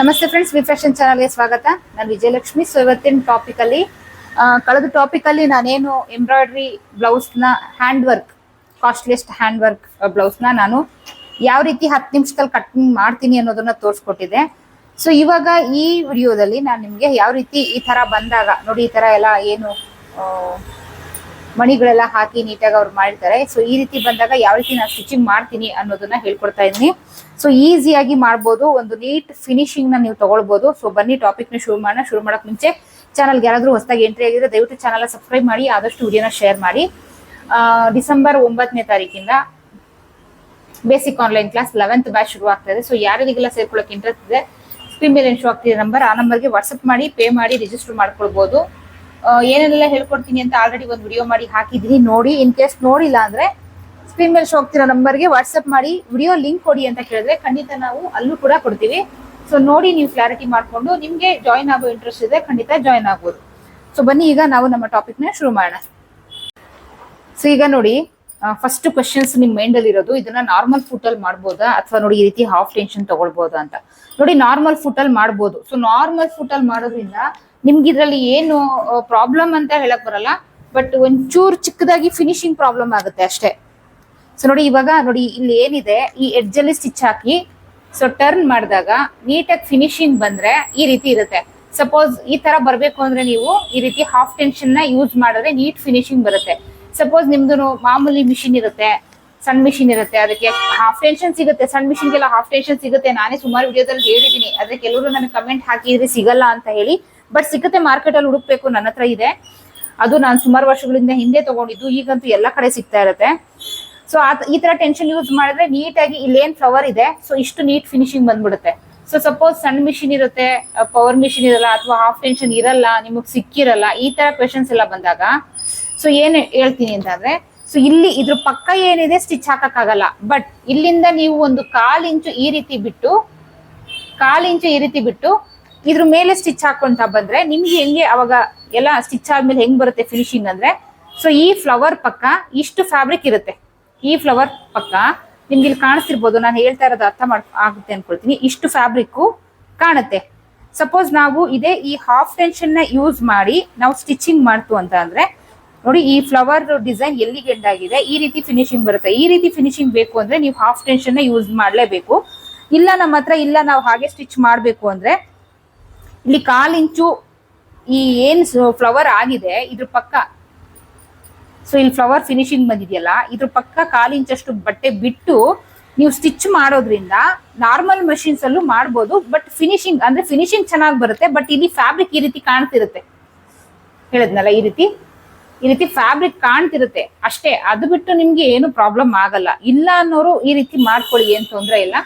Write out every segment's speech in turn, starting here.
ನಮಸ್ತೆ friends V fashion ಚಾನಲ್ಗೆ ಸ್ವಾಗತ. ನಾನು ವಿಜಯಲಕ್ಷ್ಮಿ. ಸೊ ಇವತ್ತಿನ ಟಾಪಿಕ್ ಅಲ್ಲಿ ಆ, ಕಳೆದ ಟಾಪಿಕ್ ಅಲ್ಲಿ ನಾನೇನು embroidery ಬ್ಲೌಸ್ನ hand work costliest hand work ಬ್ಲೌಸ್ನ ನಾನು ಯಾವ ರೀತಿ ಹತ್ತು ನಿಮಿಷದಲ್ಲಿ ಕಟ್ಟಿಂಗ್ ಮಾಡ್ತೀನಿ ಅನ್ನೋದನ್ನ ತೋರಿಸ್ಕೊಟ್ಟಿದ್ದೆ. ಸೊ ಇವಾಗ ಈ ವಿಡಿಯೋದಲ್ಲಿ ನಾನು ನಿಮಗೆ ಯಾವ ರೀತಿ ಈ ತರ ಬಂದಾಗ ನೋಡಿ ಈ ತರ ಎಲ್ಲ ಏನು ಮಣಿಗಳೆಲ್ಲ ಹಾಕಿ ನೀಟಾಗಿ ಅವ್ರು ಮಾಡಿರ್ತಾರೆ. ಸೊ ಈ ರೀತಿ ಬಂದಾಗ ಯಾವ ರೀತಿ ನಾನು ಸ್ಟಿಚಿಂಗ್ ಮಾಡ್ತೀನಿ ಅನ್ನೋದನ್ನ ಹೇಳ್ಕೊಡ್ತಾ ಇದ್ದೀನಿ. ಸೊ ಈಸಿಯಾಗಿ ಮಾಡ್ಬೋದು. ಒಂದು ನೀಟ್ ಫಿನಿಶಿಂಗ್ನ ನೀವು ತಗೊಳ್ಬೋದು. ಸೊ ಬನ್ನಿ ಟಾಪಿಕ್ ಶುರು ಮಾಡೋಣ. ಶುರು ಮಾಡೋಕೆ ಮುಂಚೆ ಚಾನಲ್ಗೆ ಯಾರಾದರೂ ಹೊಸದಾಗಿ ಎಂಟ್ರಿ ಆಗಿದ್ರೆ ದಯವಿಟ್ಟು ಚಾನಲ್ ಸಬ್ಸ್ಕ್ರೈಬ್ ಮಾಡಿ, ಆದಷ್ಟು ವಿಡಿಯೋನ ಶೇರ್ ಮಾಡಿ. ಡಿಸೆಂಬರ್ ಒಂಬತ್ತನೇ ತಾರೀಕಿಂದ basic online class eleventh batch ಶುರು ಆಗ್ತಾ ಇದೆ. ಸೊ ಯಾರಿಗೆಲ್ಲ ಸೇರ್ಕೊಳ್ಳೋಕೆ ಇಂಟ್ರೆಸ್ಟ್ ಇದೆ ಸ್ಕ್ರೀನ್ ಮೇಲೆ ಶೋ ಆಗ್ತಿದೆ ನಂಬರ್ ಆ ನಂಬರ್ಗೆ ವಾಟ್ಸಪ್ ಮಾಡಿ ಪೇ ಮಾಡಿ ರಿಜಿಸ್ಟರ್ ಮಾಡ್ಕೊಳ್ಬಹುದು ಆ, ಏನೇನೆಲ್ಲ ಹೇಳ್ಕೊಡ್ತೀನಿ ಅಂತ ಆಲ್ರೆಡಿ ಒಂದು ವಿಡಿಯೋ ಮಾಡಿ ಹಾಕಿದ್ದೀನಿ ನೋಡಿ ಇನ್ ಕೇಸ್ ನೋಡಿಲ್ಲ ಅಂದ್ರೆ ಸ್ಕ್ರೀನ್ ಮೇಲೆ ಗೆ ನಂಬರ್ಗೆ ವಾಟ್ಸ್ಆಪ್ ಮಾಡಿ ವಿಡಿಯೋ ಲಿಂಕ್ ಕೊಡಿ ಅಂತ ಕೇಳಿದ್ರೆ ಖಂಡಿತ ನಾವು ಅಲ್ಲೂ ಕೂಡ ಕೊಡ್ತೀವಿ. ಸೊ ನೋಡಿ ನೀವು ಕ್ಲಾರಿಟಿ ಮಾಡ್ಕೊಂಡು ನಿಮ್ಗೆ ಜಾಯಿನ್ ಆಗೋ ಇಂಟ್ರೆಸ್ಟ್ ಇದೆ ಖಂಡಿತ ಜಾಯಿನ್ ಆಗ್ಬೋದು. ಸೊ ಬನ್ನಿ ಈಗ ನಾವು ನಮ್ಮ ಟಾಪಿಕ್ನ ಶುರು ಮಾಡೋಣ. ಸೊ ಈಗ ನೋಡಿ ಫಸ್ಟ್ ಕ್ವಶನ್ಸ್ ನಿಮ್ ಮೈಂಡ್ ಅಲ್ಲಿ ಇರೋದು ಇದನ್ನ ನಾರ್ಮಲ್ ಫುಟ್ ಅಲ್ಲಿ ಮಾಡ್ಬೋದಾ? ಅಥವಾ ನೋಡಿ ಈ ರೀತಿ ಹಾಫ್ ಟೆನ್ಷನ್ ತಗೊಳ್ಬೋದಾ ಅಂತ. ನೋಡಿ ನಾರ್ಮಲ್ ಫುಟ್ ಅಲ್ಲಿ ಮಾಡ್ಬೋದು. ಸೊ ನಾರ್ಮಲ್ ಫುಟ್ ಅಲ್ಲಿ ಮಾಡೋದ್ರಿಂದ ನಿಮ್ಗೆ ಇದ್ರಲ್ಲಿ ಏನು ಪ್ರಾಬ್ಲಮ್ ಅಂತ ಹೇಳಕ್ ಬರಲ್ಲ ಬಟ್ ಒಂಚೂರು ಚಿಕ್ಕದಾಗಿ ಫಿನಿಶಿಂಗ್ ಪ್ರಾಬ್ಲಮ್ ಆಗುತ್ತೆ ಅಷ್ಟೇ. ಸೊ ನೋಡಿ ಇವಾಗ ನೋಡಿ ಇಲ್ಲಿ ಏನಿದೆ, ಈ ಎಡ್ಜ್ ಅಲ್ಲಿ ಸ್ಟಿಚ್ ಹಾಕಿ ಸೊ ಟರ್ನ್ ಮಾಡಿದಾಗ ನೀಟಾಗಿ ಫಿನಿಶಿಂಗ್ ಬಂದ್ರೆ ಈ ರೀತಿ ಇರುತ್ತೆ. ಸಪೋಸ್ ಈ ತರ ಬರ್ಬೇಕು ಅಂದ್ರೆ ನೀವು ಈ ರೀತಿ ಹಾಫ್ ಟೆನ್ಷನ್ನ ಯೂಸ್ ಮಾಡಿದ್ರೆ ನೀಟ್ ಫಿನಿಶಿಂಗ್ ಬರುತ್ತೆ. ಸಪೋಸ್ ನಿಮ್ದು ಮಾಮೂಲಿ ಮಿಷಿನ್ ಇರುತ್ತೆ ಸಣ್ಣ ಮಿಷಿನ್ ಇರುತ್ತೆ, ಅದಕ್ಕೆ ಹಾಫ್ ಟೆನ್ಷನ್ ಸಿಗುತ್ತೆ ಸಣ್ಣ ಮಿಷಿನ್ಗೆಲ್ಲ ಹಾಫ್ ಟೆನ್ಷನ್ ಸಿಗುತ್ತೆ. ನಾನೇ ಸುಮಾರು ವಿಡಿಯೋದಲ್ಲಿ ಹೇಳಿದೀನಿ ಅದಕ್ಕೆ ಕೆಲವರು ನನಗೆ ಕಮೆಂಟ್ ಹಾಕಿದ್ರೆ ಸಿಗಲ್ಲ ಅಂತ ಹೇಳಿ ಬಟ್ ಸಿಗುತ್ತೆ ಮಾರ್ಕೆಟ್ ಅಲ್ಲಿ ಹುಡುಕ್ಬೇಕು ನನ್ನ ಹತ್ರ ಇದೆ. ಅದು ನಾನು ಸುಮಾರು ವರ್ಷಗಳಿಂದ ಹಿಂದೆ ತಗೊಂಡಿದ್ದು. ಈಗಂತೂ ಎಲ್ಲ ಕಡೆ ಸಿಗ್ತಾ ಇರುತ್ತೆ. ಸೊ ಈ ತರ ಟೆನ್ಷನ್ ಯೂಸ್ ಮಾಡಿದ್ರೆ ನೀಟಾಗಿ ಇಲ್ಲೇನ್ ಫ್ಲವರ್ ಇದೆ. ಸೊ ಇಷ್ಟು ನೀಟ್ ಫಿನಿಶಿಂಗ್ ಬಂದ್ಬಿಡುತ್ತೆ. ಸೊ ಸಪೋಸ್ ಸಣ್ಣ ಮಿಷಿನ್ ಇರುತ್ತೆ ಪವರ್ ಮಿಷಿನ್ ಇರಲ್ಲ ಅಥವಾ ಹಾಫ್ ಟೆನ್ಷನ್ ಇರಲ್ಲ, ನಿಮಗ್ ಸಿಕ್ಕಿರಲ್ಲ, ಈ ತರ ಕ್ವೆಶನ್ಸ್ ಎಲ್ಲ ಬಂದಾಗ ಸೊ ಏನ್ ಹೇಳ್ತೀನಿ ಅಂತಂದ್ರೆ ಸೊ ಇಲ್ಲಿ ಇದ್ರ ಪಕ್ಕ ಏನಿದೆ ಸ್ಟಿಚ್ ಹಾಕಕ್ಕಾಗಲ್ಲ. ಬಟ್ ಇಲ್ಲಿಂದ ನೀವು ಒಂದು ಕಾಲ್ ಇಂಚು ಈ ರೀತಿ ಬಿಟ್ಟು, ಕಾಲ್ ಇಂಚು ಈ ರೀತಿ ಬಿಟ್ಟು ಇದ್ರ ಮೇಲೆ ಸ್ಟಿಚ್ ಹಾಕೊಂತ ಬಂದ್ರೆ ನಿಮ್ಗೆ ಹೆಂಗೆ ಅವಾಗ ಎಲ್ಲ ಸ್ಟಿಚ್ ಆದ್ಮೇಲೆ ಹೆಂಗ್ ಬರುತ್ತೆ ಫಿನಿಶಿಂಗ್ ಅಂದ್ರೆ? ಸೊ ಈ ಫ್ಲವರ್ ಪಕ್ಕ ಇಷ್ಟು ಫ್ಯಾಬ್ರಿಕ್ ಇರುತ್ತೆ. ಈ ಫ್ಲವರ್ ಪಕ್ಕ ನಿಮ್ಗೆ ಇಲ್ಲಿ ಕಾಣಿಸ್ತಿರ್ಬೋದು, ನಾನು ಹೇಳ್ತಾ ಇರೋದು ಅರ್ಥ ಮಾಡ್, ಆಗುತ್ತೆ ಅನ್ಕೊಳ್ತೀನಿ. ಇಷ್ಟು ಫ್ಯಾಬ್ರಿಕ್ಕು ಕಾಣುತ್ತೆ. ಸಪೋಸ್ ನಾವು ಇದೇ ಈ ಹಾಫ್ ಟೆನ್ಷನ್ನ ಯೂಸ್ ಮಾಡಿ ನಾವು ಸ್ಟಿಚಿಂಗ್ ಮಾಡ್ತು ಅಂತ ಅಂದ್ರೆ, ನೋಡಿ ಈ ಫ್ಲವರ್ ಡಿಸೈನ್ ಎಲ್ಲಿಗೆ ಎಂಡ್ ಆಗಿದೆ? ಈ ರೀತಿ ಫಿನಿಶಿಂಗ್ ಬರುತ್ತೆ. ಈ ರೀತಿ ಫಿನಿಶಿಂಗ್ ಬೇಕು ಅಂದ್ರೆ ನೀವು ಹಾಫ್ ಟೆನ್ಷನ್ನ ಯೂಸ್ ಮಾಡಲೇಬೇಕು. ಇಲ್ಲ ನಮ್ಮ ಹತ್ರ ಇಲ್ಲ, ನಾವು ಹಾಗೆ ಸ್ಟಿಚ್ ಮಾಡಬೇಕು ಅಂದ್ರೆ ಇಲ್ಲಿ ಕಾಲು ಇಂಚು ಈ ಏನ್ ಫ್ಲವರ್ ಆಗಿದೆ, ಇದ್ರ ಪಕ್ಕ. ಸೊ ಇಲ್ಲಿ ಫ್ಲವರ್ ಫಿನಿಶಿಂಗ್ ಬಂದಿದೆಯಲ್ಲ, ಇದ್ರ ಪಕ್ಕ ಕಾಲಿಂಚಷ್ಟು ಬಟ್ಟೆ ಬಿಟ್ಟು ನೀವು ಸ್ಟಿಚ್ ಮಾಡೋದ್ರಿಂದ ನಾರ್ಮಲ್ ಮಷಿನ್ಸ್ ಅಲ್ಲೂ ಮಾಡ್ಬೋದು ಬಟ್ ಫಿನಿಶಿಂಗ್ ಅಂದ್ರೆ ಫಿನಿಶಿಂಗ್ ಚೆನ್ನಾಗಿ ಬರುತ್ತೆ ಬಟ್ ಇಲ್ಲಿ ಫ್ಯಾಬ್ರಿಕ್ ಈ ರೀತಿ ಕಾಣ್ತಿರುತ್ತೆ. ಹೇಳದ್ನಲ್ಲ, ಈ ರೀತಿ. ಈ ರೀತಿ ಫ್ಯಾಬ್ರಿಕ್ ಕಾಣ್ತಿರುತ್ತೆ. ಅಷ್ಟೇ, ಅದು ಬಿಟ್ಟು ನಿಮ್ಗೆ ಏನು ಪ್ರಾಬ್ಲಮ್ ಆಗಲ್ಲ. ಇಲ್ಲ ಅನ್ನೋರು ಈ ರೀತಿ ಮಾಡ್ಕೊಳ್ಳಿ ಏನ್ ತೊಂದರೆ ಇಲ್ಲ.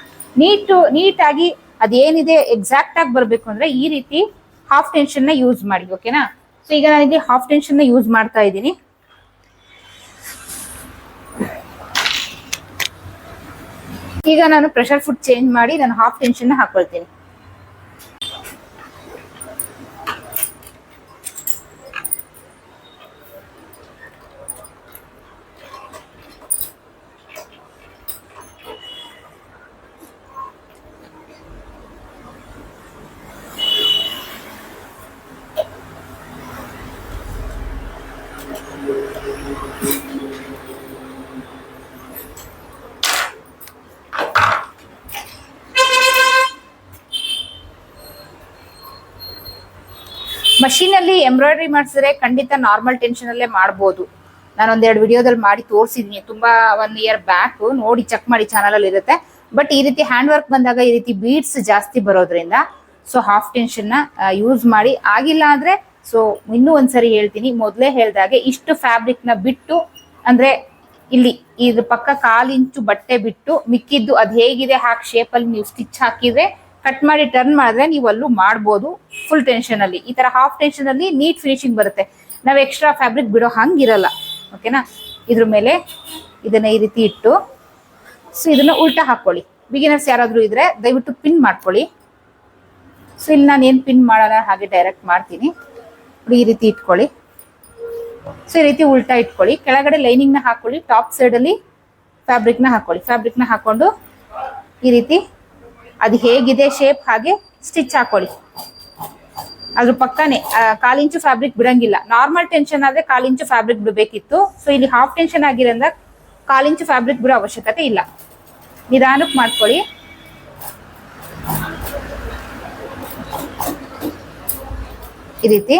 ನೀಟು, ನೀಟಾಗಿ ಅದೇನಿದೆ ಎಕ್ಸಾಕ್ಟ್ ಆಗಿ ಬರಬೇಕು ಅಂದ್ರೆ ಈ ರೀತಿ ಹಾಫ್ ಟೆನ್ಷನ್ನ ಯೂಸ್ ಮಾಡಿ ಓಕೆನಾ ಸೊ ಈಗ ನಾನಿಲ್ಲಿ ಹಾಫ್ ಟೆನ್ಷನ್ನ ಯೂಸ್ ಮಾಡ್ತಾ ಇದ್ದೀನಿ. ಈಗ ನಾನು ಪ್ರೆಷರ್ ಫುಡ್ ಚೇಂಜ್ ಮಾಡಿ ನಾನು ಹಾಫ್ ಟೆನ್ಷನ್ ಹಾಕೊಳ್ತೀನಿ. ಮಷೀನ್ ಅಲ್ಲಿ ಎಂಬ್ರಾಯ್ಡ್ರಿ ಮಾಡಿಸಿದ್ರೆ ಖಂಡಿತ ನಾರ್ಮಲ್ ಟೆನ್ಷನ್ ಅಲ್ಲೇ ಮಾಡ್ಬೋದು. ನಾನು ಒಂದೆರಡು ವಿಡಿಯೋದಲ್ಲಿ ಮಾಡಿ ತೋರಿಸಿದೀನಿ. ತುಂಬಾ ಒನ್ ಇಯರ್ ಬ್ಯಾಕ್ ನೋಡಿ ಚೆಕ್ ಮಾಡಿ ಚಾನಲ್ ಅಲ್ಲಿ ಇರುತ್ತೆ. ಬಟ್ ಈ ರೀತಿ ಹ್ಯಾಂಡ್ ವರ್ಕ್ ಬಂದಾಗ ಈ ರೀತಿ ಬೀಡ್ಸ್ ಜಾಸ್ತಿ ಬರೋದ್ರಿಂದ ಸೊ ಹಾಫ್ ಟೆನ್ಷನ್ನ ಯೂಸ್ ಮಾಡಿ. ಆಗಿಲ್ಲ ಅಂದ್ರೆ ಸೊ ಇನ್ನೂ ಒಂದ್ಸರಿ ಹೇಳ್ತೀನಿ. ಮೊದಲೇ ಹೇಳ್ದಾಗೆ ಇಷ್ಟು ಫ್ಯಾಬ್ರಿಕ್ನ ಬಿಟ್ಟು ಅಂದ್ರೆ ಇಲ್ಲಿ ಇದ್ರ ಪಕ್ಕ ಕಾಲಿಂಚು ಬಟ್ಟೆ ಬಿಟ್ಟು ಮಿಕ್ಕಿದ್ದು ಅದ್ ಹೇಗಿದೆ ಹಾಕಿ ಶೇಪ್ ಅಲ್ಲಿ ನೀವು ಸ್ಟಿಚ್ ಹಾಕಿದ್ರೆ ಕಟ್ ಮಾಡಿ ಟರ್ನ್ ಮಾಡಿದ್ರೆ ನೀವು ಅಲ್ಲೂ ಮಾಡ್ಬೋದು ಫುಲ್ ಟೆನ್ಷನ್ ಅಲ್ಲಿ. ಈ ತರ ಹಾಫ್ ಟೆನ್ಷನ್ ಅಲ್ಲಿ ನೀಟ್ ಫಿನಿಶಿಂಗ್ ಬರುತ್ತೆ. ನಾವು ಎಕ್ಸ್ಟ್ರಾ ಫ್ಯಾಬ್ರಿಕ್ ಬಿಡೋ ಹಂಗಿರಲ್ಲ. ಓಕೆನಾ ಇದ್ರ ಮೇಲೆ ಇದನ್ನ ಈ ರೀತಿ ಇಟ್ಟು ಸೊ ಇದನ್ನ ಉಲ್ಟಾ ಹಾಕೊಳ್ಳಿ. ಬಿಗಿನರ್ಸ್ ಯಾರಾದ್ರೂ ಇದ್ರೆ ದಯವಿಟ್ಟು ಪಿನ್ ಮಾಡ್ಕೊಳ್ಳಿ. ಸೊ ಇಲ್ಲಿ ನಾನು ಏನ್ ಪಿನ್ ಮಾಡೋಣ ಹಾಗೆ ಡೈರೆಕ್ಟ್ ಮಾಡ್ತೀನಿ. ಈ ರೀತಿ ಇಟ್ಕೊಳ್ಳಿ. ಸೊ ಈ ರೀತಿ ಉಲ್ಟಾ ಇಟ್ಕೊಳ್ಳಿ. ಕೆಳಗಡೆ ಲೈನಿಂಗ್ನ ಹಾಕೊಳ್ಳಿ ಟಾಪ್ ಸೈಡ್ ಅಲ್ಲಿ ಫ್ಯಾಬ್ರಿಕ್ನ ಹಾಕೊಳ್ಳಿ. ಫ್ಯಾಬ್ರಿಕ್ನ ಹಾಕೊಂಡು ಈ ರೀತಿ ಅದು ಹೇಗಿದೆ ಶೇಪ್ ಹಾಗೆ ಸ್ಟಿಚ್ ಹಾಕೊಳ್ಳಿ ಅದ್ರ ಪಕ್ಕನೆ ಕಾಲಿಂಚು ಫ್ಯಾಬ್ರಿಕ್ ಬಿಡಂಗಿಲ್ಲ. ನಾರ್ಮಲ್ ಟೆನ್ಷನ್ ಆದ್ರೆ ಕಾಲಿಂಚು ಇಂಚು ಫ್ಯಾಬ್ರಿಕ್ ಬಿಡಬೇಕಿತ್ತು. ಸೊ ಇಲ್ಲಿ ಹಾಫ್ ಟೆನ್ಷನ್ ಆಗಿರೋದ್ರಿಂದ ಕಾಲಿಂಚು ಫ್ಯಾಬ್ರಿಕ್ ಬಿಡೋ ಅವಶ್ಯಕತೆ ಇಲ್ಲ. ನಿಧಾನಕ್ಕೆ ಮಾಡ್ಕೊಳ್ಳಿ. ಈ ರೀತಿ.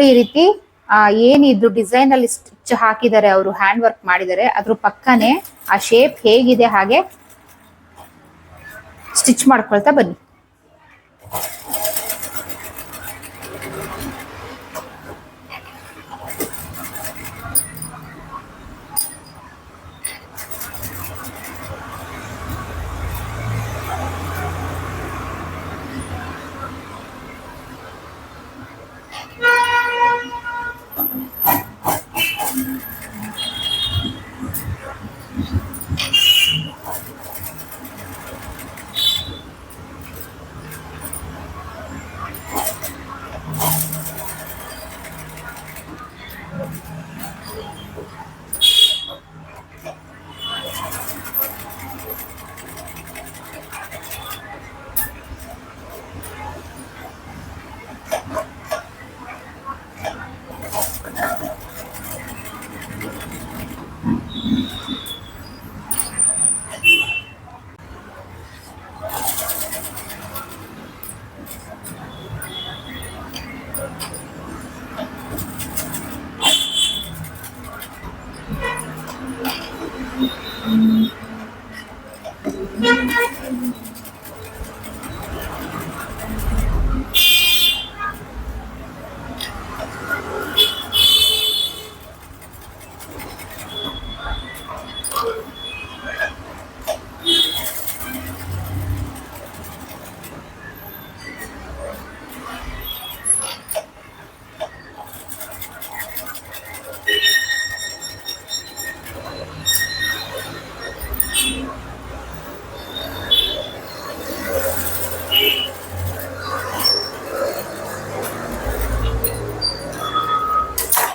ನೋಡಿ ಈ ರೀತಿ, ಆ ಏನಿದ್ರು ಡಿಸೈನ್ ಅಲ್ಲಿ ಸ್ಟಿಚ್ ಹಾಕಿದ್ದಾರೆ ಅವರು ಹ್ಯಾಂಡ್ ವರ್ಕ್ ಮಾಡಿದ್ದಾರೆ, ಅದ್ರ ಪಕ್ಕನೆ ಆ ಶೇಪ್ ಹೇಗಿದೆ ಹಾಗೆ ಸ್ಟಿಚ್ ಮಾಡ್ಕೊಳ್ತಾ ಬನ್ನಿ.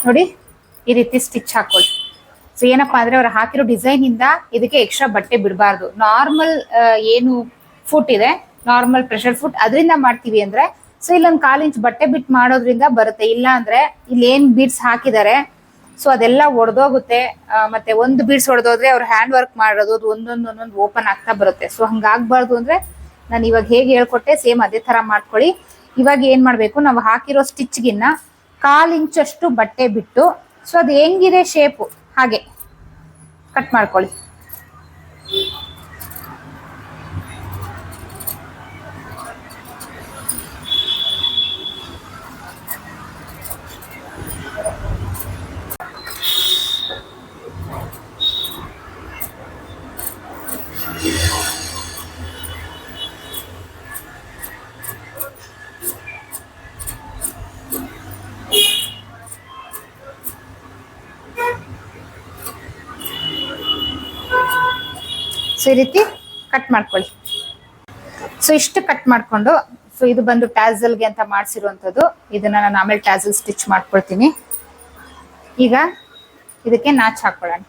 ನೋಡಿ, ಈ ರೀತಿ ಸ್ಟಿಚ್ ಹಾಕೊಳ್ಳಿ. ಸೊ ಏನಪ್ಪಾ ಅಂದ್ರೆ ಅವ್ರು ಹಾಕಿರೋ ಡಿಸೈನ್ ಇಂದ ಇದಕ್ಕೆ ಎಕ್ಸ್ಟ್ರಾ ಬಟ್ಟೆ ಬಿಡಬಾರ್ದು. ನಾರ್ಮಲ್ ಏನು ಫುಟ್ ಇದೆ ನಾರ್ಮಲ್ ಪ್ರೆಷರ್ ಫುಟ್ ಅದರಿಂದ ಮಾಡ್ತೀವಿ ಅಂದ್ರೆ ಸೊ ಇಲ್ಲೊಂದು ಕಾಲ್ ಇಂಚ್ ಬಟ್ಟೆ ಬಿಟ್ ಮಾಡೋದ್ರಿಂದ ಬರುತ್ತೆ. ಇಲ್ಲ ಅಂದ್ರೆ ಇಲ್ಲಿ ಏನ್ ಬೀಡ್ಸ್ ಹಾಕಿದ್ದಾರೆ ಸೊ ಅದೆಲ್ಲ ಒಡೆದೋಗುತ್ತೆ. ಮತ್ತೆ ಒಂದು ಬೀಡ್ಸ್ ಹೊಡೆದೋದ್ರೆ ಅವ್ರು ಹ್ಯಾಂಡ್ ವರ್ಕ್ ಮಾಡೋದು, ಅದು ಒಂದೊಂದು ಒಂದೊಂದು ಓಪನ್ ಆಗ್ತಾ ಬರುತ್ತೆ. ಸೊ ಹಂಗಾಗ್ಬಾರ್ದು ಅಂದ್ರೆ ನಾನು ಇವಾಗ ಹೇಗೆ ಹೇಳ್ಕೊಟ್ಟೆ ಸೇಮ್ ಅದೇ ತರ ಮಾಡ್ಕೊಳ್ಳಿ. ಇವಾಗ ಏನ್ ಮಾಡ್ಬೇಕು, ನಾವು ಹಾಕಿರೋ ಸ್ಟಿಚ್ಗಿನ್ನ ಕಾಲ್ ಇಂಚಷ್ಟು ಬಟ್ಟೆ ಬಿಟ್ಟು ಸೊ ಅದು ಹೆಂಗಿದೆ ಶೇಪು ಹಾಗೆ ಕಟ್ ಮಾಡ್ಕೊಳ್ಳಿ. ಸೊ ಈ ರೀತಿ ಕಟ್ ಮಾಡ್ಕೊಳ್ಳಿ. ಸೊ ಇಷ್ಟು ಕಟ್ ಮಾಡ್ಕೊಂಡು, ಸೊ ಇದು ಬಂದು ಟ್ಯಾಸಲ್ಗೆ ಅಂತ ಮಾಡಿಸಿರುವಂಥದ್ದು. ಇದನ್ನ ನಾನು ಆಮೇಲೆ ಟ್ಯಾಸಲ್ ಸ್ಟಿಚ್ ಮಾಡ್ಕೊಳ್ತೀನಿ. ಈಗ ಇದಕ್ಕೆ ನಾಚ್ ಹಾಕೊಳ್ಳೋಣ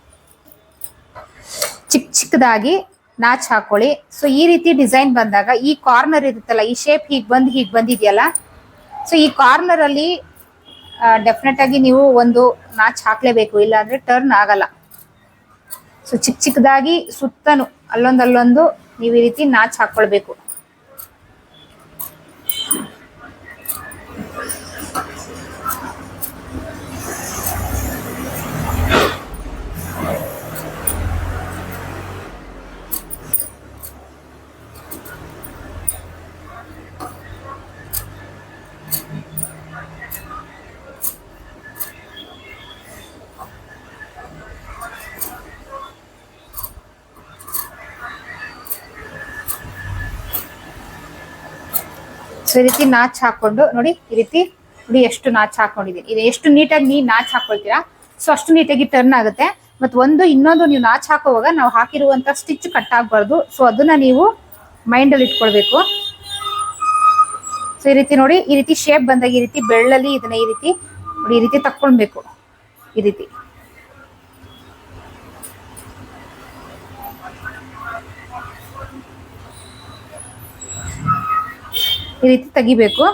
ಚಿಕ್ಕ ಚಿಕ್ಕದಾಗಿ ನಾಚ್ ಹಾಕೊಳ್ಳಿ ಸೊ ಈ ರೀತಿ ಡಿಸೈನ್ ಬಂದಾಗ ಈ ಕಾರ್ನರ್ ಇರುತ್ತಲ್ಲ, ಈ ಶೇಪ್ ಹೀಗೆ ಬಂದು ಹೀಗೆ ಬಂದಿದೆಯಲ್ಲ, ಸೊ ಈ ಕಾರ್ನರ್ ಅಲ್ಲಿ ಡೆಫಿನೆಟ್ ಆಗಿ ನೀವು ಒಂದು ನಾಚ್ ಹಾಕ್ಲೇಬೇಕು. ಇಲ್ಲಾಂದ್ರೆ ಟರ್ನ್ ಆಗಲ್ಲ. ಸೊ ಚಿಕ್ಕ ಚಿಕ್ಕದಾಗಿ ಸುತ್ತನು ಅಲ್ಲೊಂದು ಅಲ್ಲೊಂದು ನೀವು ಈ ರೀತಿ ನಾಚ್ ಹಾಕೊಳ್ಬೇಕು. ಈ ರೀತಿ ನಾಚ್ ಹಾಕೊಂಡು ನೋಡಿ, ಈ ರೀತಿ ನೋಡಿ ಎಷ್ಟು ನಾಚ್ ಹಾಕೊಂಡಿದ್ದೀನಿ ಇದು ಎಷ್ಟು ನೀಟಾಗಿ ನೀವು ನಾಚ್ ಹಾಕೊಳ್ತೀರಾ? ಸೊ ಅಷ್ಟು ನೀಟಾಗಿ ಟರ್ನ್ ಆಗುತ್ತೆ. ಮತ್ತು ಒಂದು, ಇನ್ನೊಂದು ನೀವು ನಾಚ್ ಹಾಕುವಾಗ ನಾವು ಹಾಕಿರುವಂತ ಸ್ಟಿಚ್ ಕಟ್ ಆಗಬಾರ್ದು. ಸೊ ಅದನ್ನ ನೀವು ಮೈಂಡ್ ಅಲ್ಲಿ ಇಟ್ಕೊಳ್ಬೇಕು. ಸೊ ಈ ರೀತಿ ನೋಡಿ, ಈ ರೀತಿ ಶೇಪ್ ಬಂದಾಗ ಈ ರೀತಿ ಬೆಳ್ಳಲ್ಲಿ ಇದನ್ನ ಈ ರೀತಿ ನೋಡಿ, ಈ ರೀತಿ ತಕ್ಕೊಳ್ಬೇಕು. ಈ ರೀತಿ. ಈ ರೀತಿ ತೆಗಿಬೇಕು.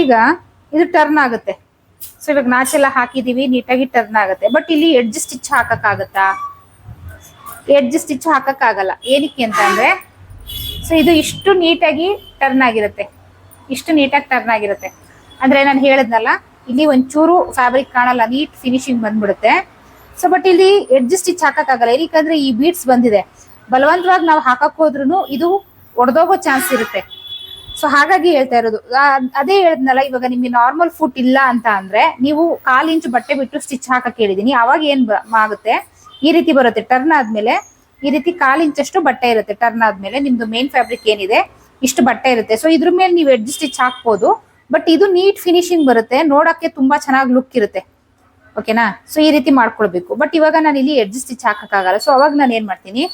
ಈಗ ಇದು ಟರ್ನ್ ಆಗುತ್ತೆ. ಸೊ ಇವಾಗ ನಾಚೆಲ್ಲ ಹಾಕಿದೀವಿ, ನೀಟಾಗಿ ಟರ್ನ್ ಆಗುತ್ತೆ. ಬಟ್ ಇಲ್ಲಿ ಎಡ್ಜ್ ಸ್ಟಿಚ್ ಹಾಕಕ್ಕಾಗತ್ತಾ? ಎಡ್ಜ್ ಸ್ಟಿಚ್ ಹಾಕಕ್ಕಾಗಲ್ಲ. ಏನಕ್ಕೆ ಅಂತ ಅಂದ್ರೆ ಸೊ ಇದು ಇಷ್ಟು ನೀಟಾಗಿ ಟರ್ನ್ ಆಗಿರುತ್ತೆ. ಇಷ್ಟು ನೀಟಾಗಿ ಟರ್ನ್ ಆಗಿರುತ್ತೆ. ಅಂದ್ರೆ ನಾನು ಹೇಳದ್ನಲ್ಲ, ಇಲ್ಲಿ ಒಂಚೂರು ಫ್ಯಾಬ್ರಿಕ್ ಕಾಣಲ್ಲ ನೀಟ್ ಫಿನಿಶಿಂಗ್ ಬಂದ್ಬಿಡುತ್ತೆ. ಸೊ ಬಟ್ ಇಲ್ಲಿ ಎಡ್ಜ್ ಸ್ಟಿಚ್ ಹಾಕಕ್ಕಾಗಲ್ಲ. ಏನಕ್ಕಂದ್ರೆ ಈ ಬೀಡ್ಸ್ ಬಂದಿದೆ. ಬಲವಂತವಾಗಿ ನಾವು ಹಾಕಕ್ ಹೋದ್ರು ಇದು ಒಡೆದೋಗೋ ಚಾನ್ಸ್ ಇರುತ್ತೆ. ಸೊ ಹಾಗಾಗಿ ಹೇಳ್ತಾ ಇರೋದು. ಅದೇ ಹೇಳಿದ್ನಲ್ಲ, ಇವಾಗ ನಿಮ್ಗೆ ನಾರ್ಮಲ್ ಫುಟ್ ಇಲ್ಲ ಅಂತ ಅಂದ್ರೆ ನೀವು ಕಾಲು ಇಂಚು ಬಟ್ಟೆ ಬಿಟ್ಟು ಸ್ಟಿಚ್ ಹಾಕಕ್ ಹೇಳಿದೀನಿ. ಅವಾಗ ಏನ್ ಆಗುತ್ತೆ? ಈ ರೀತಿ ಬರುತ್ತೆ. ಟರ್ನ್ ಆದ್ಮೇಲೆ ಈ ರೀತಿ ಕಾಲು ಇಂಚಷ್ಟು ಬಟ್ಟೆ ಇರುತ್ತೆ. ಟರ್ನ್ ಆದ್ಮೇಲೆ ನಿಮ್ದು ಮೇನ್ ಫ್ಯಾಬ್ರಿಕ್ ಏನಿದೆ, ಇಷ್ಟು ಬಟ್ಟೆ ಇರುತ್ತೆ. ಸೊ ಇದ್ರ ಮೇಲೆ ನೀವು ಎಡ್ಜ್ ಸ್ಟಿಚ್ ಹಾಕ್ಬೋದು. ಬಟ್ ಇದು ನೀಟ್ ಫಿನಿಶಿಂಗ್ ಬರುತ್ತೆ. ನೋಡಕ್ಕೆ ತುಂಬಾ ಚೆನ್ನಾಗಿ ಲುಕ್ ಇರುತ್ತೆ. ಓಕೆನಾ ಸೊ ಈ ರೀತಿ ಮಾಡ್ಕೊಳ್ಬೇಕು. ಬಟ್ ಇವಾಗ ನಾನು ಇಲ್ಲಿ ಎಡ್ಜ್ ಸ್ಟಿಚ್ ಹಾಕಕ್ಕಾಗಲ್ಲ. ಸೊ ಅವಾಗ ನಾನು ಏನ್ ಮಾಡ್ತೀನಿ?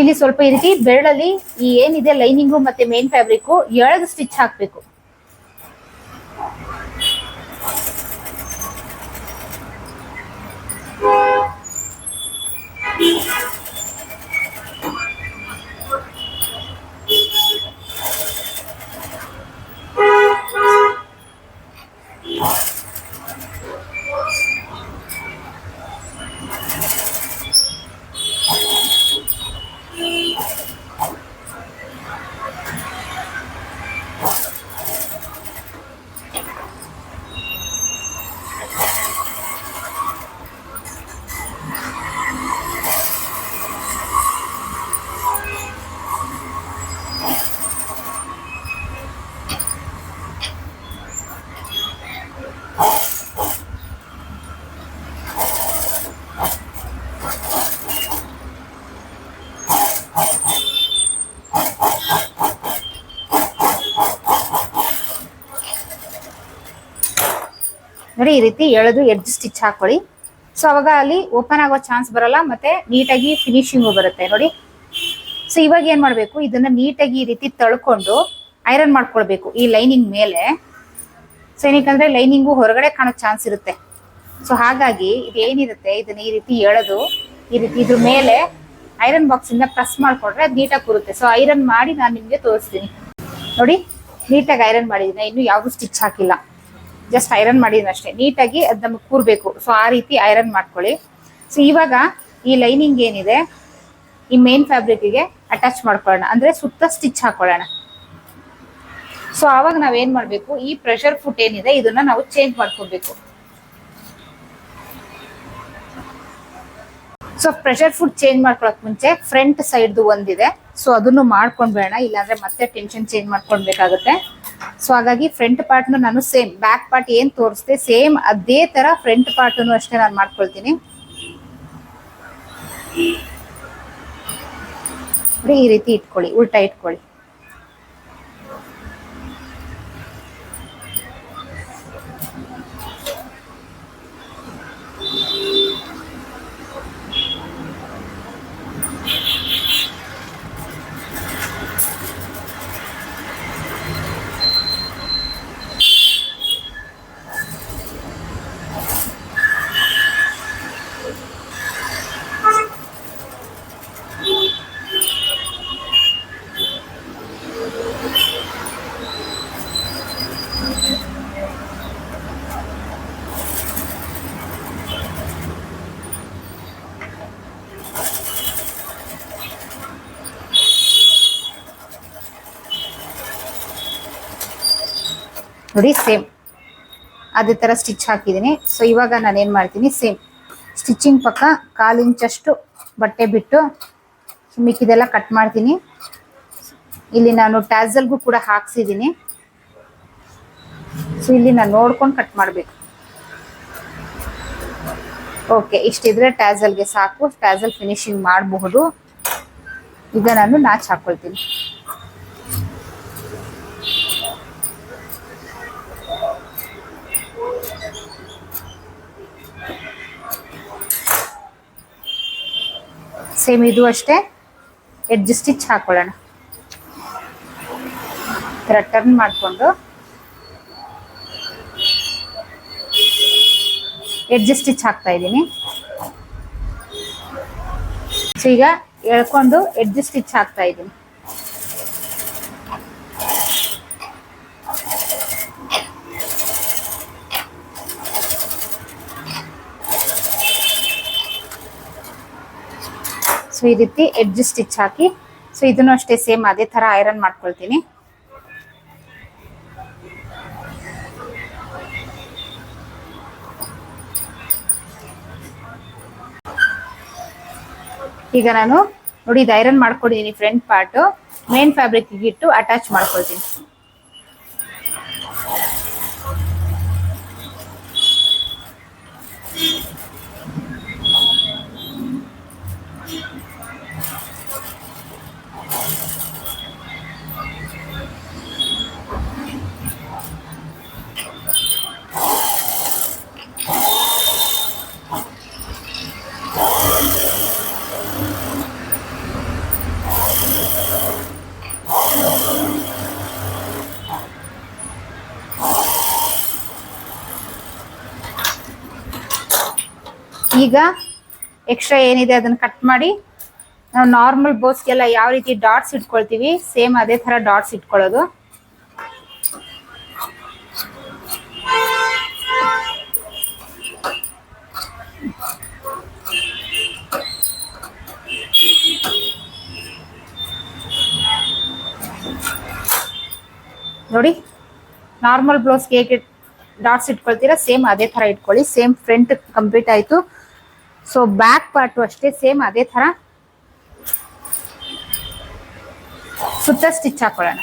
ಇಲ್ಲಿ ಸ್ವಲ್ಪ ಈ ರೀತಿ ಬೆರಳಲ್ಲಿ ಈ ಏನಿದೆ ಲೈನಿಂಗು ಮತ್ತೆ ಮೇನ್ ಫ್ಯಾಬ್ರಿಕ್ ಎಳಗ್ ಸ್ಟಿಚ್ ಹಾಕ್ಬೇಕು. ನೋಡಿ ಈ ರೀತಿ ಎಳೆದು ಎಡ್ಜ್ ಸ್ಟಿಚ್ ಹಾಕೊಳ್ಳಿ ಸೊ ಅವಾಗ ಅಲ್ಲಿ ಓಪನ್ ಆಗೋ ಚಾನ್ಸ್ ಬರಲ್ಲ, ಮತ್ತೆ ನೀಟಾಗಿ ಫಿನಿಶಿಂಗು ಬರುತ್ತೆ, ನೋಡಿ. ಸೊ ಇವಾಗ ಏನ್ ಮಾಡ್ಬೇಕು? ಇದನ್ನ ನೀಟಾಗಿ ಈ ರೀತಿ ತಳ್ಕೊಂಡು ಐರನ್ ಮಾಡ್ಕೊಳ್ಬೇಕು, ಈ ಲೈನಿಂಗ್ ಮೇಲೆ. ಸೊ ಏನಕ್ಕಂದ್ರೆ ಲೈನಿಂಗು ಹೊರಗಡೆ ಕಾಣೋ ಚಾನ್ಸ್ ಇರುತ್ತೆ. ಸೊ ಹಾಗಾಗಿ ಇದು ಏನಿರುತ್ತೆ? ಇದನ್ನ ಈ ರೀತಿ ಎಳೆದು ಈ ರೀತಿ ಇದ್ರ ಮೇಲೆ ಐರನ್ ಬಾಕ್ಸ್ ಇಂದ ಪ್ರೆಸ್ ಮಾಡ್ಕೊಂಡ್ರೆ ಅದು ನೀಟಾಗಿ ಕೂರುತ್ತೆ. ಸೊ ಐರನ್ ಮಾಡಿ ನಾನು ನಿಮ್ಗೆ ತೋರಿಸ್ತೀನಿ. ನೋಡಿ, ನೀಟಾಗಿ ಐರನ್ ಮಾಡಿದ್ದೀನಿ ಇನ್ನು ಯಾವುದು ಸ್ಟಿಚ್ ಹಾಕಿಲ್ಲ. ಜಸ್ಟ್ ಐರನ್ ಮಾಡಿದ್ದೀನಿ ಅಷ್ಟೇ. ನೀಟಾಗಿ ಅದು ನಮಗೆ ಕೂರ್ಬೇಕು. ಸೊ ಆ ರೀತಿ ಐರನ್ ಮಾಡ್ಕೊಳ್ಳಿ. ಸೊ ಇವಾಗ ಈ ಲೈನಿಂಗ್ ಏನಿದೆ, ಈ ಮೇನ್ ಫ್ಯಾಬ್ರಿಕ್ಗೆ ಅಟ್ಯಾಚ್ ಮಾಡ್ಕೊಳ್ಳೋಣ. ಅಂದ್ರೆ ಸುತ್ತ ಸ್ಟಿಚ್ ಹಾಕೊಳ್ಳೋಣ. ಸೊ ಆವಾಗ ನಾವೇನು ಮಾಡ್ಬೇಕು? ಈ ಪ್ರೆಷರ್ ಫುಟ್ ಏನಿದೆ, ಇದನ್ನ ನಾವು ಚೇಂಜ್ ಮಾಡ್ಕೊಬೇಕು. ಸೊ ಪ್ರೆಷರ್ ಫುಡ್ ಚೇಂಜ್ ಮಾಡ್ಕೊಳಕ್ ಮುಂಚೆ ಫ್ರಂಟ್ ಸೈಡ್ದು ಒಂದಿದೆ. ಸೊ ಅದನ್ನು ಮಾಡ್ಕೊಂಡ್ಬೇಡ ಇಲ್ಲಾಂದ್ರೆ ಮತ್ತೆ ಟೆನ್ಷನ್ ಚೇಂಜ್ ಮಾಡ್ಕೊಳ್ಬೇಕಾಗುತ್ತೆ ಸೊ ಹಾಗಾಗಿ ಫ್ರಂಟ್ ಪಾರ್ಟ್ನು ನಾನು ಸೇಮ್ ಬ್ಯಾಕ್ ಪಾರ್ಟ್ ಏನ್ ತೋರಿಸ್ದೆ ಸೇಮ್ ಅದೇ ತರ ಫ್ರಂಟ್ ಪಾರ್ಟನ್ನು ಅಷ್ಟೇ ನಾನು ಮಾಡ್ಕೊಳ್ತೀನಿ. ಈ ರೀತಿ ಇಟ್ಕೊಳ್ಳಿ, ಉಲ್ಟಾ ಇಟ್ಕೊಳ್ಳಿ. ನೋಡಿ ಸೇಮ್ ಅದೇ ತರ ಸ್ಟಿಚ್ ಹಾಕಿದ್ದೀನಿ. ಸೊ ಇವಾಗ ನಾನು ಏನ್ ಮಾಡ್ತೀನಿ ಸೇಮ್ ಸ್ಟಿಚಿಂಗ್ ಪಕ್ಕ ಕಾಲು ಇಂಚಷ್ಟು ಬಟ್ಟೆ ಬಿಟ್ಟು ಮಿಕ್ಕಿದೆಲ್ಲ ಕಟ್ ಮಾಡ್ತೀನಿ. ಇಲ್ಲಿ ನಾನು ಟ್ಯಾಸಲ್ಗೂ ಕೂಡ ಹಾಕ್ಸಿದ್ದೀನಿ. ಸೊ ಇಲ್ಲಿ ನಾನು ನೋಡ್ಕೊಂಡು ಕಟ್ ಮಾಡಬೇಕು. ಓಕೆ ಇಷ್ಟಿದ್ರೆ ಟ್ಯಾಸಲ್ಗೆ ಸಾಕು. ಟ್ಯಾಸಲ್ ಫಿನಿಶಿಂಗ್ ಮಾಡಬಹುದು. ಈಗ ನಾನು ನಾಚ್ ಹಾಕೊಳ್ತೀನಿ. ಸೇಮ್ ಇದು ಅಷ್ಟೇ. ಎಡ್ಜ್ ಸ್ಟಿಚ್ ಹಾಕೊಳ್ಳೋಣ. ಥರ ಟರ್ನ್ ಮಾಡಿಕೊಂಡು. ಎಡ್ಜ್ ಸ್ಟಿಚ್ ಹಾಕ್ತಾ ಇದ್ದೀನಿ. ಸೊ ಈಗ ಎಳ್ಕೊಂಡು ಎಡ್ಜ್ ಸ್ಟಿಚ್ ಹಾಕ್ತಾ ಇದ್ದೀನಿ. ಸೊ ಈ ರೀತಿ ಎಡ್ಜ್ ಸ್ಟಿಚ್ ಹಾಕಿ, ಸೊ ಇದನ್ನು ಅಷ್ಟೇ ಸೇಮ್ ಅದೇ ತರ ಐರನ್ ಮಾಡ್ಕೊಳ್ತೀನಿ. ಈಗ ನಾನು ನೋಡಿ ಇದು ಐರನ್ ಮಾಡ್ಕೊಂಡಿದ್ದೀನಿ ಫ್ರಂಟ್ ಪಾರ್ಟ್ ಮೇನ್ ಫ್ಯಾಬ್ರಿಕ್ ಇಟ್ಟು ಅಟ್ಯಾಚ್ ಮಾಡ್ಕೊಳ್ತೀನಿ. ಈಗ ಎಕ್ಸ್ಟ್ರಾ ಏನಿದೆ ಅದನ್ನ ಕಟ್ ಮಾಡಿ ನಾವು ನಾರ್ಮಲ್ ಬೋಸ್ಗೆಲ್ಲ ಯಾವ ರೀತಿ ಡಾಟ್ಸ್ ಇಟ್ಕೊಳ್ತೀವಿ ಸೇಮ್ ಅದೇ ತರ ಡಾಟ್ಸ್ ಇಟ್ಕೊಳ್ಳೋದು. ನೋಡಿ ನಾರ್ಮಲ್ ಬ್ಲೌಸ್ಗೆ ಹೇಗೆ ಡಾಟ್ಸ್ ಇಟ್ಕೊಳ್ತೀರಾ ಸೇಮ್ ಅದೇ ತರ ಇಟ್ಕೊಳ್ಳಿ ಸೇಮ್ ಫ್ರಂಟ್ ಕಂಪ್ಲೀಟ್ ಆಯ್ತು. ಸೊ ಬ್ಯಾಕ್ ಪಾರ್ಟು ಅಷ್ಟೇ ಸೇಮ್ ಅದೇ ತರ ಸುತ್ತ ಸ್ಟಿಚ್ ಹಾಕೊಳ್ಳೋಣ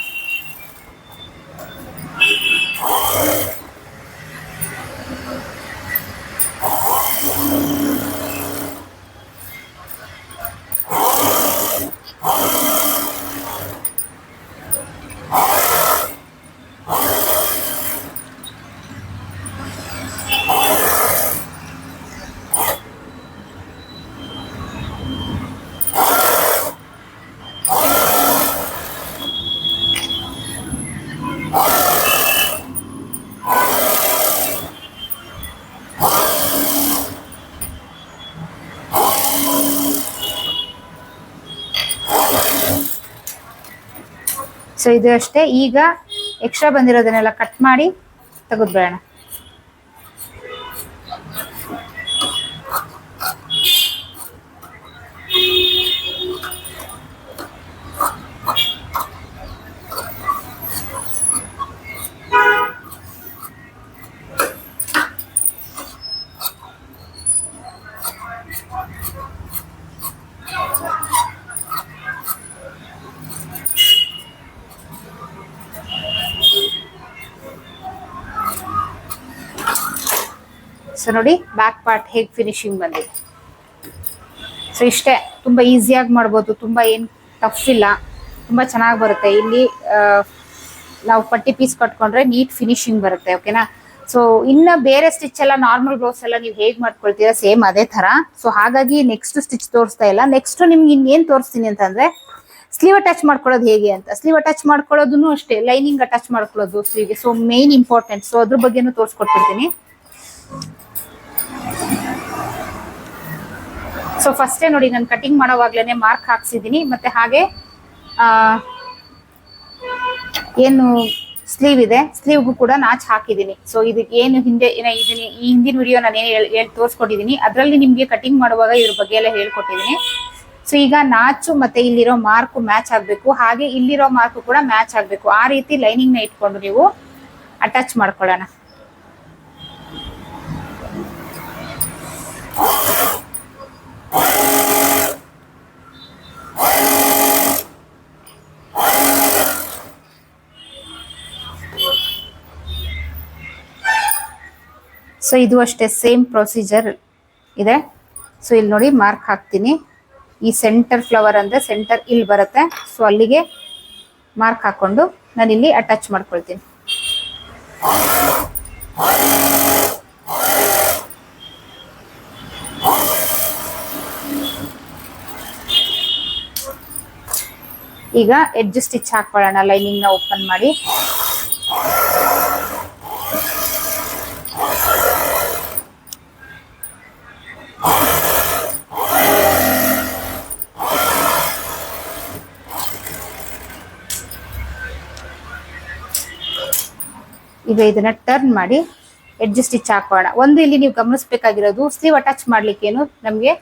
ಸೊ ಇದು ಅಷ್ಟೇ. ಈಗ ಎಕ್ಸ್ಟ್ರಾ ಬಂದಿರೋದನ್ನೆಲ್ಲ ಕಟ್ ಮಾಡಿ ತೆಗೆದ್ಬೇಡ ಸೊ ನೋಡಿ ಬ್ಯಾಕ್ ಪಾರ್ಟ್ ಹೇಗೆ ಫಿನಿಶಿಂಗ್ ಬಂದಿದೆ. ಸೊ ಇಷ್ಟೇ, ತುಂಬ ಈಸಿಯಾಗಿ ಮಾಡ್ಬೋದು, ತುಂಬ ಏನು ಟಫ್ ಇಲ್ಲ. ತುಂಬ ಚೆನ್ನಾಗಿ ಬರುತ್ತೆ. ಇಲ್ಲಿ ನಾವು ಪಟ್ಟಿ ಪೀಸ್ ಕಟ್ಕೊಂಡ್ರೆ ನೀಟ್ ಫಿನಿಶಿಂಗ್ ಬರುತ್ತೆ ಓಕೆನಾ ಸೊ ಇನ್ನ ಬೇರೆ ಸ್ಟಿಚ್ ಎಲ್ಲ ನಾರ್ಮಲ್ ಬ್ಲೌಸ್ ಎಲ್ಲ ನೀವು ಹೇಗೆ ಮಾಡ್ಕೊಳ್ತೀರಾ ಸೇಮ್ ಅದೇ ತರ ಸೊ ಹಾಗಾಗಿ ನೆಕ್ಸ್ಟ್ ಸ್ಟಿಚ್ ತೋರಿಸ್ತಾ ಇಲ್ಲ. ನೆಕ್ಸ್ಟ್ ನಿಮ್ಗೆ ಇನ್ನೇನು ತೋರಿಸ್ತೀನಿ ಅಂತಂದ್ರೆ ಸ್ಲೀವ್ ಅಟ್ಯಾಚ್ ಮಾಡ್ಕೊಳ್ಳೋದು ಹೇಗೆ ಅಂತ. ಸ್ಲೀವ್ ಅಟ್ಯಾಚ್ ಮಾಡ್ಕೊಳ್ಳೋದು ಅಷ್ಟೇ ಲೈನಿಂಗ್ ಅಟ್ಯಾಚ್ ಮಾಡ್ಕೊಳ್ಳೋದು ಸ್ಲೀವ್ಗೆ ಸೊ ಮೇನ್ ಇಂಪಾರ್ಟೆಂಟ್ ಸೊ ಅದ್ರ ಬಗ್ಗೆನೂ ತೋರಿಸ್ಕೊಡ್ತಿರ್ತೀನಿ. ಸೊ ಫಸ್ಟೇ ನೋಡಿ ನಾನು ಕಟಿಂಗ್ ಮಾಡೋವಾಗ್ಲೇ ಮಾರ್ಕ್ ಹಾಕ್ಸಿದ್ದೀನಿ ಮತ್ತೆ ಹಾಗೆ ಏನು ಸ್ಲೀವ್ ಇದೆ. ಸ್ಲೀವ್ಗೂ ಕೂಡ ನಾಚ್ ಹಾಕಿದ್ದೀನಿ ಸೊ ಇದಕ್ಕೆ ಏನು ಹಿಂದೆ ಇದನ್ನ, ಈ ಹಿಂದಿನ ವಿಡಿಯೋ ನಾನು ಏನು ಹೇಳಿ ತೋರಿಸ್ಕೊಟ್ಟಿದ್ದೀನಿ ಅದರಲ್ಲಿ ನಿಮಗೆ ಕಟಿಂಗ್ ಮಾಡುವಾಗ ಇದ್ರ ಬಗ್ಗೆ ಎಲ್ಲ ಹೇಳ್ಕೊಟ್ಟಿದ್ದೀನಿ ಸೊ ಈಗ ನಾಚು ಮತ್ತೆ ಇಲ್ಲಿರೋ ಮಾರ್ಕ್ ಮ್ಯಾಚ್ ಆಗಬೇಕು. ಹಾಗೆ ಇಲ್ಲಿರೋ ಮಾರ್ಕ್ ಕೂಡ ಮ್ಯಾಚ್ ಆಗಬೇಕು. ಆ ರೀತಿ ಲೈನಿಂಗ್ನ ಇಟ್ಕೊಂಡು ನೀವು ಅಟ್ಯಾಚ್ ಮಾಡ್ಕೊಳ್ಳೋಣ. ಸೊ ಇದು ಅಷ್ಟೇ ಸೇಮ್ ಪ್ರೊಸೀಜರ್ ಇದೆ. ಸೊ ಇಲ್ಲಿ ನೋಡಿ ಮಾರ್ಕ್ ಹಾಕ್ತೀನಿ. ಈ ಸೆಂಟರ್ ಫ್ಲವರ್ ಅಂದರೆ ಸೆಂಟರ್ ಇಲ್ಲಿ ಬರುತ್ತೆ. ಸೊ ಅಲ್ಲಿಗೆ ಮಾರ್ಕ್ ಹಾಕ್ಕೊಂಡು ನಾನು ಇಲ್ಲಿ ಅಟ್ಯಾಚ್ ಮಾಡ್ಕೊಳ್ತೀನಿ. ಈಗ ಎಡ್ಜ್ ಸ್ಟಿಚ್ ಹಾಕೊಳ್ಳೋಣ ಲೈನಿಂಗ್ನ ಓಪನ್ ಮಾಡಿ. ಈಗ ಇದನ್ನ ಟರ್ನ್ ಮಾಡಿ ಎಡ್ಜ್ ಸ್ಟಿಚ್ ಹಾಕೋಣ ಒಂದು ಇಲ್ಲಿ ನೀವು ಗಮನಿಸಬೇಕಾಗಿರೋದು ಸ್ಲೀವ್ ಅಟ್ಯಾಚ್ ಮಾಡ್ಲಿಕ್ಕೇನು ನಮಗೆ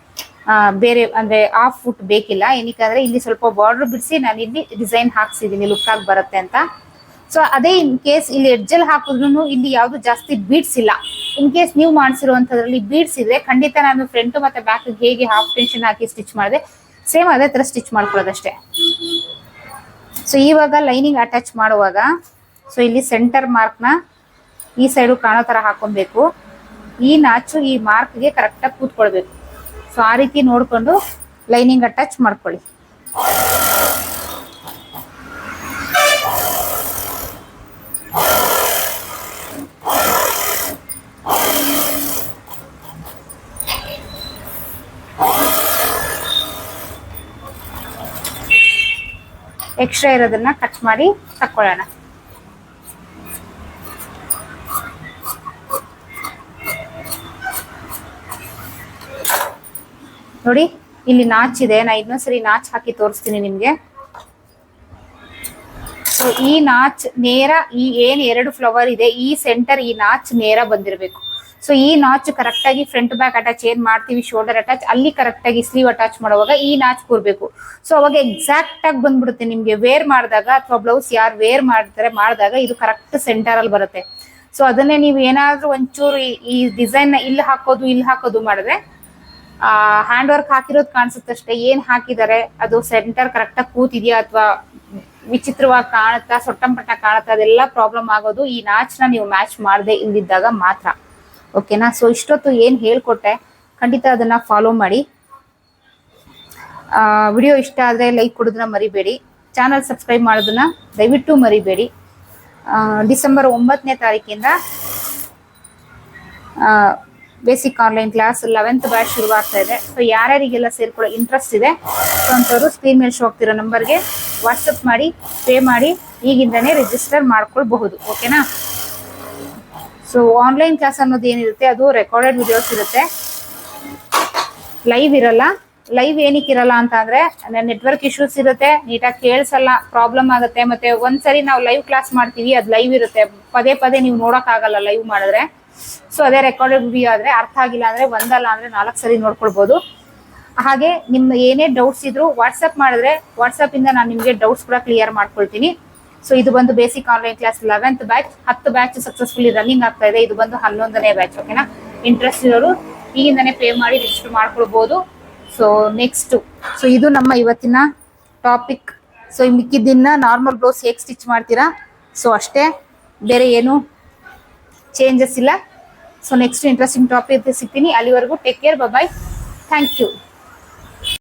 ಬೇರೆ ಅಂದ್ರೆ ಆಫ್ ಫುಟ್ ಬೇಕಿಲ್ಲ. ಏನಕ್ಕೆ ಇಲ್ಲಿ ಸ್ವಲ್ಪ ಬಾರ್ಡರ್ ಬಿಡಿಸಿ ನಾನು ಇಲ್ಲಿ ಡಿಸೈನ್ ಹಾಕ್ಸಿದೀನಿ ಲುಕ್ ಆಗಿ ಬರುತ್ತೆ ಅಂತ. ಸೊ ಅದೇ ಇನ್ ಕೇಸ್ ಇಲ್ಲಿ ಎಡ್ಜಲ್ ಹಾಕಿದ್ರು ಇಲ್ಲಿ ಯಾವುದು ಜಾಸ್ತಿ ಬೀಡ್ಸ್ ಇಲ್ಲ. ಇನ್ ಕೇಸ್ ನೀವು ಮಾಡಿಸಿರುವಂತದ್ರಲ್ಲಿ ಬೀಡ್ಸ್ ಇದ್ರೆ ಖಂಡಿತ ನಾನು ಫ್ರಂಟ್ ಮತ್ತೆ ಬ್ಯಾಕ್ ಹೇಗೆ ಹಾಫ್ ಟೆನ್ಷನ್ ಹಾಕಿ ಸ್ಟಿಚ್ ಮಾಡಿದೆ ಸೇಮ್ ಅದೇ ತರ ಸ್ಟಿಚ್ ಮಾಡ್ಕೊಳ್ಳೋದಷ್ಟೇ. ಸೊ ಇವಾಗ ಲೈನಿಂಗ್ ಅಟ್ಯಾಚ್ ಮಾಡುವಾಗ ಸೊ ಇಲ್ಲಿ ಸೆಂಟರ್ ಮಾರ್ಕ್ನ ಈ ಸೈಡು ಕಾಣೋ ತರ ಹಾಕೊಬೇಕು ಈ ನಾಚು, ಈ ಮಾರ್ಕ್ಗೆ ಕರೆಕ್ಟಾಗಿ ಕೂತ್ಕೊಳ್ಬೇಕು. ಸೊ ಆ ರೀತಿ ನೋಡಿಕೊಂಡು ಲೈನಿಂಗ್ ಅಟ್ಯಾಚ್ ಮಾಡ್ಕೊಳ್ಳಿ. ಎಕ್ಸ್ಟ್ರಾ ಇರೋದನ್ನ ಕಟ್ ಮಾಡಿ ತಕ್ಕೊಳ್ಳೋಣ. ನೋಡಿ, ಇಲ್ಲಿ ನಾಚ್ ಇದೆ. ನಾ ಇನ್ನೊಂದ್ಸರಿ ನಾಚ್ ಹಾಕಿ ತೋರಿಸ್ತೀನಿ ನಿಮ್ಗೆ. ಸೊ ಈ ನಾಚ್ ನೇರ, ಈ ಏನ್ ಎರಡು ಫ್ಲವರ್ ಇದೆ, ಈ ಸೆಂಟರ್ ಈ ನಾಚ್ ನೇರ ಬಂದಿರಬೇಕು. ಸೊ ಈ ನಾಚ್ ಕರೆಕ್ಟ್ ಆಗಿ ಫ್ರಂಟ್ ಬ್ಯಾಕ್ ಅಟ್ಯಾಚ್ ಏನ್ ಮಾಡ್ತೀವಿ ಶೋಲ್ಡರ್ ಅಟ್ಯಾಚ್ ಅಲ್ಲಿ ಕರೆಕ್ಟ್ ಆಗಿ ಸ್ಲೀವ್ ಅಟ್ಯಾಚ್ ಮಾಡುವಾಗ ಈ ನಾಚ್ ಕೂರ್ಬೇಕು. ಸೊ ಅವಾಗ ಎಕ್ಸಾಕ್ಟ್ ಆಗಿ ಬಂದ್ಬಿಡುತ್ತೆ ನಿಮ್ಗೆ. ವೇರ್ ಮಾಡಿದಾಗ ಅಥವಾ ಬ್ಲೌಸ್ ಯಾರು ವೇರ್ ಮಾಡ್ತಾರೆ, ಮಾಡಿದಾಗ ಇದು ಕರೆಕ್ಟ್ ಸೆಂಟರ್ ಅಲ್ಲಿ ಬರುತ್ತೆ. ಸೊ ಅದನ್ನೇ ನೀವು ಏನಾದ್ರೂ ಒಂಚೂರು ಈ- ಡಿಸೈನ್ ಇಲ್ಲಿ ಹಾಕೋದು ಇಲ್ಲಿ ಹಾಕೋದು ಮಾಡಿದ್ರೆ ಹ್ಯಾಂಡ್ ವರ್ಕ್ ಹಾಕಿರೋದು ಕಾಣಿಸುತ್ತಷ್ಟೇ. ಏನ್ ಹಾಕಿದ್ದಾರೆ ಅದು ಸೆಂಟರ್ ಕರೆಕ್ಟ್ ಆಗಿ ಕೂತಿದ್ಯಾ ಅಥವಾ ವಿಚಿತ್ರವಾಗಿ ಕಾಣುತ್ತಾ, ಸೊಟ್ಟಂಪಟ್ಟ ಕಾಣುತ್ತಾ, ಅದೆಲ್ಲ ಪ್ರಾಬ್ಲಮ್ ಆಗೋದು ಈ ನಾಚ್ನ ನೀವು ಮ್ಯಾಚ್ ಮಾಡದೆ ಇಲ್ದಿದ್ದಾಗ ಮಾತ್ರ. ಓಕೆನಾ ಸೊ ಇಷ್ಟೊತ್ತು ಏನ್ ಹೇಳ್ಕೊಟ್ಟೆ, ಖಂಡಿತ ಅದನ್ನ ಫಾಲೋ ಮಾಡಿ. ವಿಡಿಯೋ ಇಷ್ಟ ಆದ್ರೆ ಲೈಕ್ ಕೊಡೋದನ್ನ ಮರಿಬೇಡಿ. ಚಾನಲ್ ಸಬ್ಸ್ಕ್ರೈಬ್ ಮಾಡೋದನ್ನ ದಯವಿಟ್ಟು ಮರಿಬೇಡಿ. ಡಿಸೆಂಬರ್ ಒಂಬತ್ತನೇ ತಾರೀಕಿಂದ basic online class eleventh batch ಶುರುವಾಗ್ತಾ ಇದೆ. ಸೊ ಯಾರ್ಯಾರಿಗೆಲ್ಲ ಸೇರ್ಕೊಳ್ಳೋ ಇಂಟ್ರೆಸ್ಟ್ ಇದೆ ಸೊ ಅಂಥವ್ರು ಸ್ಕ್ರೀನ್ ಮೇಲೆ ಶೋ ಆಗ್ತಿರೋ ನಂಬರ್ಗೆ ವಾಟ್ಸಪ್ ಮಾಡಿ ಪೇ ಮಾಡಿ, ಈಗಿಂದನೇ ರಿಜಿಸ್ಟರ್ ಮಾಡ್ಕೊಳ್ಬಹುದು ಓಕೆನಾ ಸೊ ಆನ್ಲೈನ್ ಕ್ಲಾಸ್ ಅನ್ನೋದು ಏನಿರುತ್ತೆ, ಅದು ರೆಕಾರ್ಡೆಡ್ ವಿಡಿಯೋಸ್ ಇರುತ್ತೆ. ಲೈವ್ ಇರಲ್ಲ. ಲೈವ್ ಏನಕ್ಕೆ ಇರಲ್ಲ ಅಂತ ಅಂದ್ರೆ ನೆಟ್ವರ್ಕ್ ಇಶ್ಯೂಸ್ ಇರುತ್ತೆ ನೀಟಾಗಿ ಕೇಳಿಸಲ್ಲ ಪ್ರಾಬ್ಲಮ್ ಆಗುತ್ತೆ, ಮತ್ತೆ ಒಂದ್ಸರಿ ನಾವು ಲೈವ್ ಕ್ಲಾಸ್ ಮಾಡ್ತೀವಿ, ಅದು ಲೈವ್ ಇರುತ್ತೆ. ಪದೇ ಪದೇ ನೀವು ನೋಡೋಕ್ಕಾಗಲ್ಲ ಲೈವ್ ಮಾಡಿದ್ರೆ. ಸೊ ಅದೇ ರೆಕಾರ್ಡೆಡ್ ವಿಡಿಯೋ ಆದ್ರೆ ಅರ್ಥ ಆಗಿಲ್ಲ ಅಂದ್ರೆ ಒಂದಲ್ಲ ಅಂದ್ರೆ ನಾಲ್ಕು ಸರಿ ನೋಡ್ಕೊಳ್ಬಹುದು ಹಾಗೆ ನಿಮ್ಮ ಏನೇ ಡೌಟ್ಸ್ ಇದ್ರು ವಾಟ್ಸಪ್ ಮಾಡಿದ್ರೆ ವಾಟ್ಸಪ್ ಇಂದ ನಾನು ನಿಮಗೆ ಡೌಟ್ಸ್ ಕೂಡ ಕ್ಲಿಯರ್ ಮಾಡ್ಕೊಳ್ತೀನಿ. ಸೊ ಇದು ಬಂದು basic online class eleventh batch ಹತ್ತು ಬ್ಯಾಚ್ ಸಕ್ಸಸ್ಫುಲಿ ರನ್ನಿಂಗ್ ಆಗ್ತಾ ಇದೆ. ಇದು ಬಂದು ಹನ್ನೊಂದನೇ ಬ್ಯಾಚ್ ಓಕೆನಾ ಇಂಟ್ರೆಸ್ಟ್ ಇರೋರು ಈಗಿಂದನೇ ಪೇ ಮಾಡಿ ರಿಜಿಸ್ಟರ್ ಮಾಡ್ಕೊಳ್ಬಹುದು ಸೊ ನೆಕ್ಸ್ಟ್ ಸೊ ಇದು ನಮ್ಮ ಇವತ್ತಿನ ಟಾಪಿಕ್ ಸೊ ಮಿಕ್ಕಿದ್ದನ್ನ ನಾರ್ಮಲ್ ಬ್ಲೌಸ್ ಹೇಗೆ ಸ್ಟಿಚ್ ಮಾಡ್ತೀರಾ? ಸೊ ಅಷ್ಟೇ. ಬೇರೆ ಏನು ಚೇಂಜಸ್ ಇಲ್ಲ. ಸೊ ನೆಕ್ಸ್ಟ್ ಇಂಟ್ರೆಸ್ಟಿಂಗ್ ಟಾಪಿಕ್ ಸಿಗ್ತೀನಿ. ಅಲ್ಲಿವರೆಗೂ take care bye thank you